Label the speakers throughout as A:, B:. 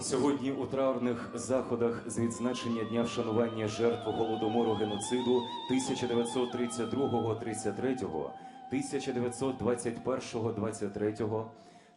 A: Сьогодні у траурних заходах з відзначення дня вшанування жертв голодомору геноциду 1932 33 1921 23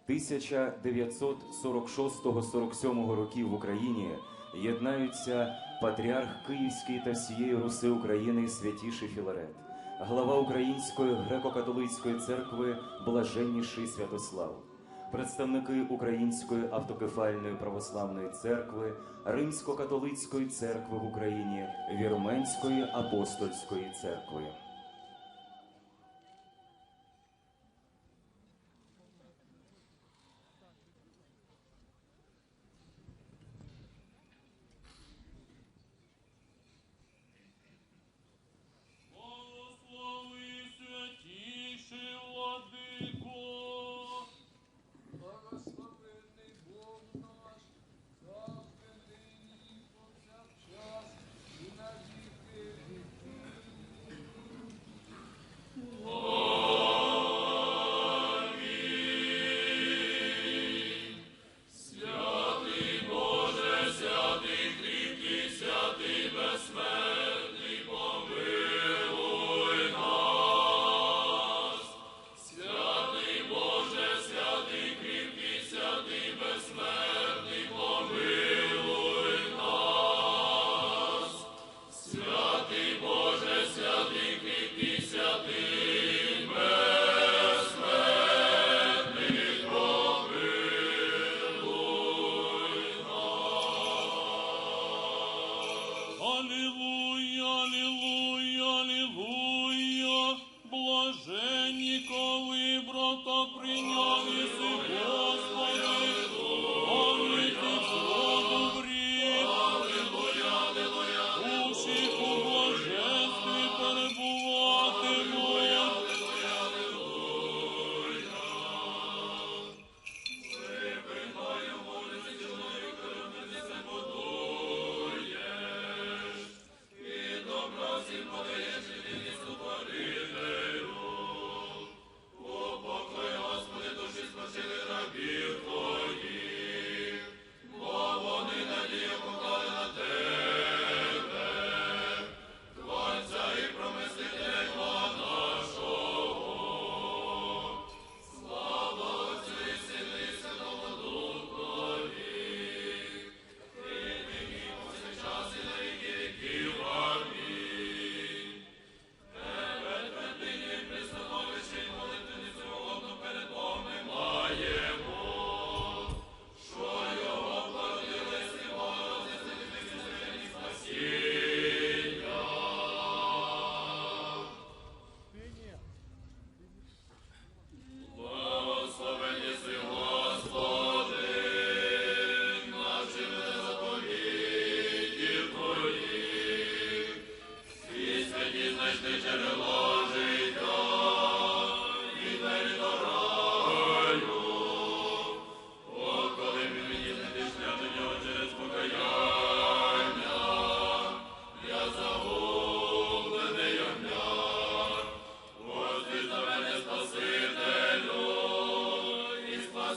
A: 1946-47 років в Україні єднаються патріарх Київський та всієї Руси України святіший Філарет, глава Української греко-католицької церкви Блаженніший Святослав представники Української автокефальної православної церкви, Римсько-католицької церкви в Україні, Вірменської апостольської церкви.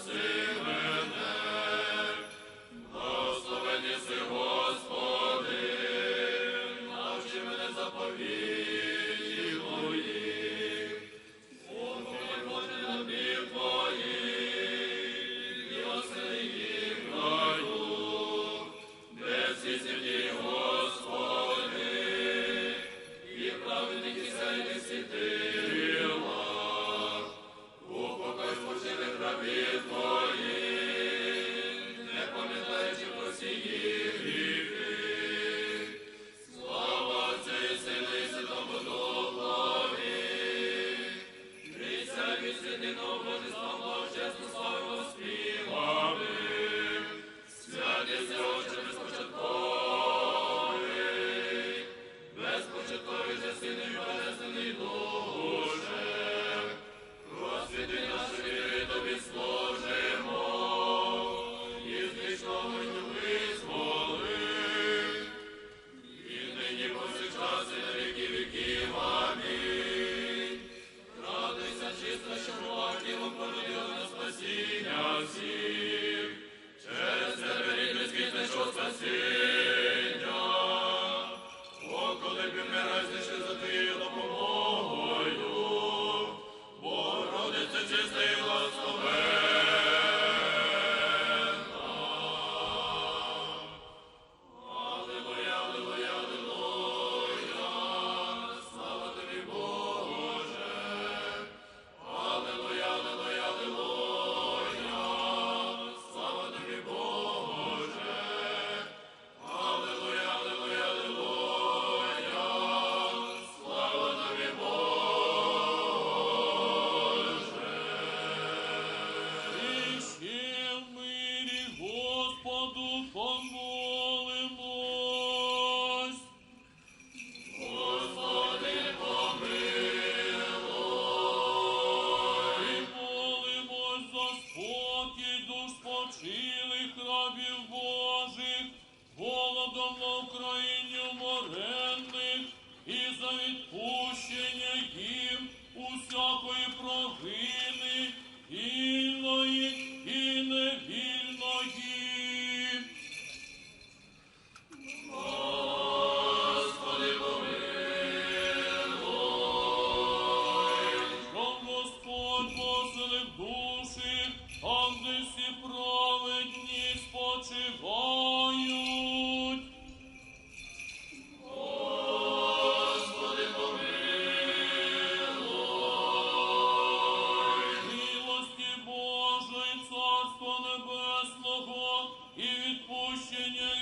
A: Jesus. голодом на Україні уморенних і за відпущення їм усякої проги. Seigneur.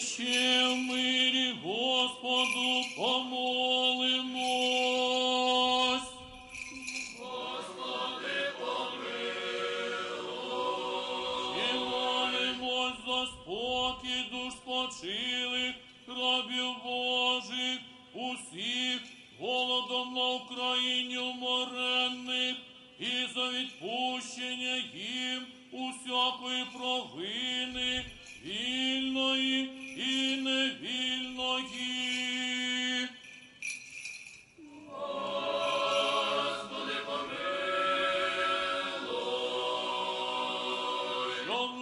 A: 七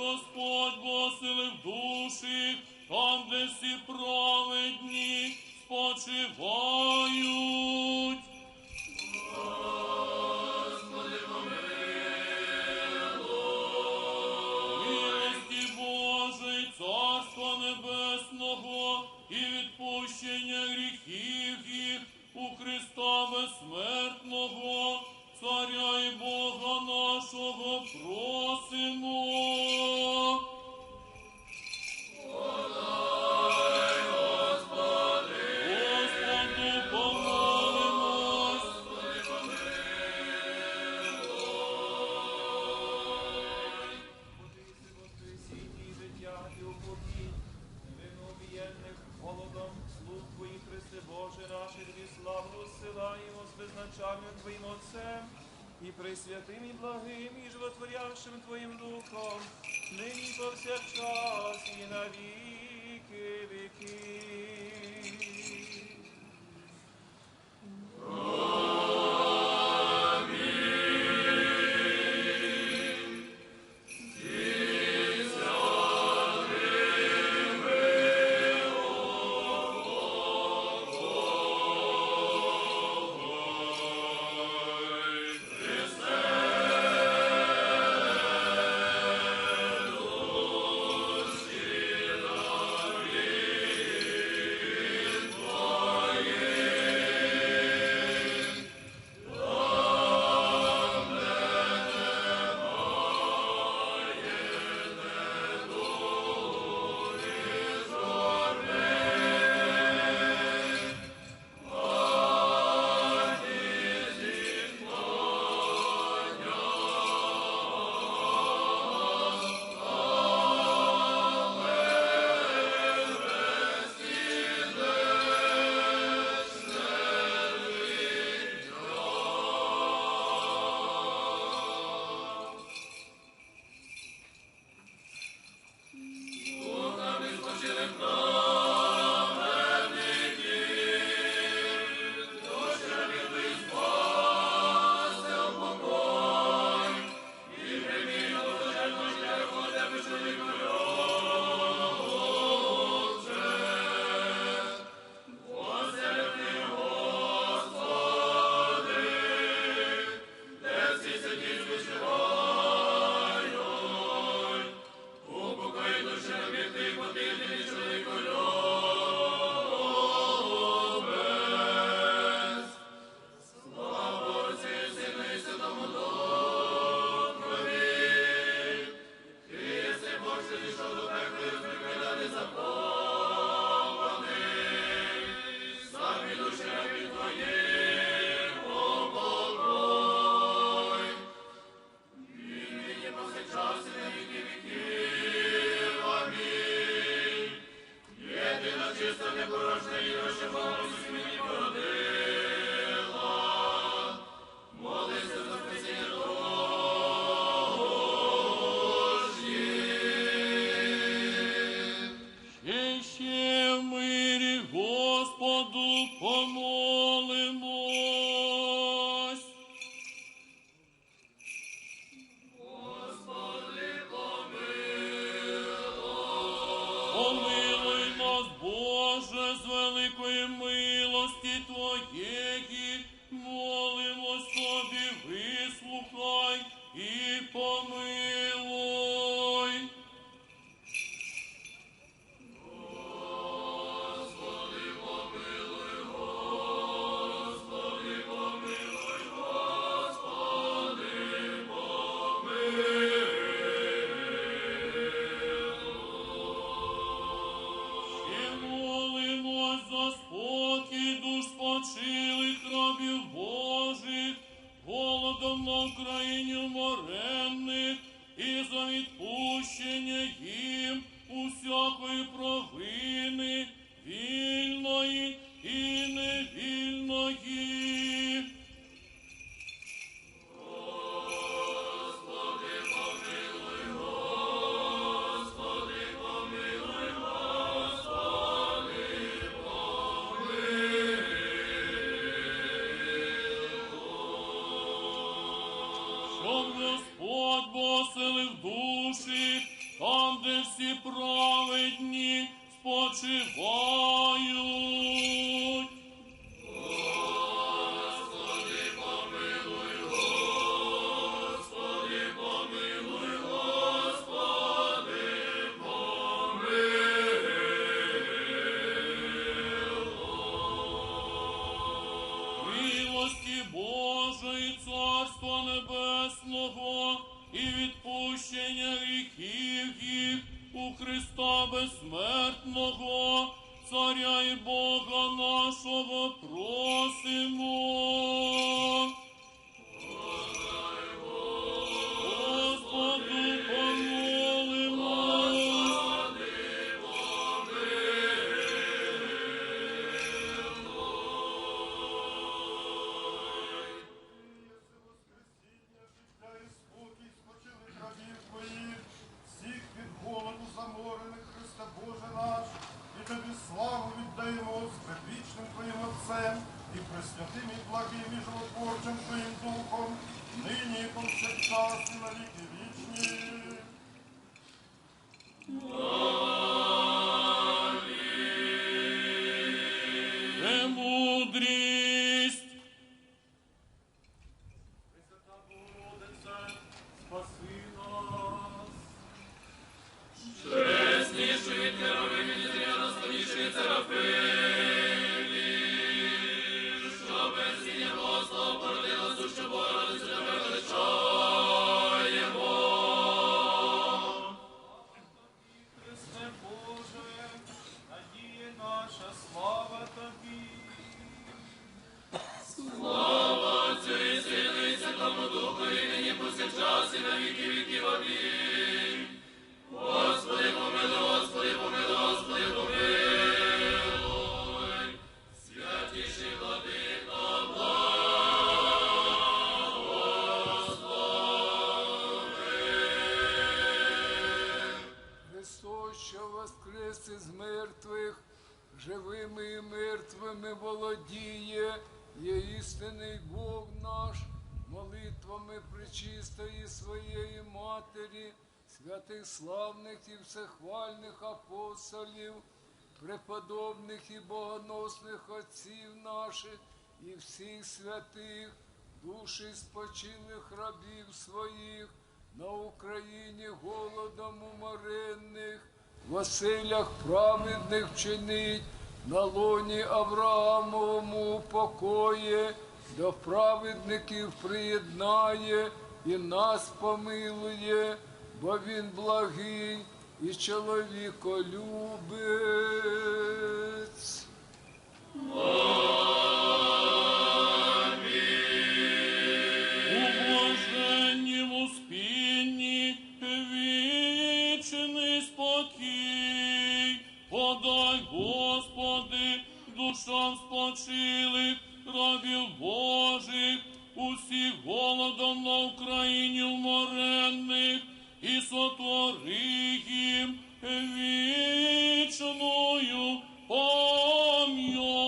A: Господь посилив душі, там, де всі праведні спочивають. Милості Божої, Царства Небесного і відпущення гріхів їх у Христа безсмертного, Царя і Бога нашого просимо.
B: Твоїм Отцем, і пресвятим, і благим, і животворящим Твоїм Духом, нині повсякчас, і на
A: Помилуй нас, Боже, з великої милості Твоєї, молимось Тобі, вислухай і помилуй. прощення їм усякої провини. Божої, Царства Небесного і відпущення гріхів їх у Христа безсмертного, Царя і Бога нашого просимо.
C: Славу віддаємо з предвічним Твоїм Отцем і пресвятим і благим і животворчим Твоїм Духом, нині і повсякчас і на віки вічні.
D: small. Святих славних і всехвальних апостолів, преподобних і богоносних отців наших і всіх святих, душі спочилих рабів своїх, на Україні голодом уморених, в оселях праведних вчинить, на лоні Авраамовому покоє, до праведників приєднає і нас помилує, бо він благий і чоловіколюбець.
A: У блаженнім успінні вічний спокій, подай, Господи, душам спочилих, рабів Божих, усіх голодом на Україні вморенних, і сотвори їм вічною пам'ять.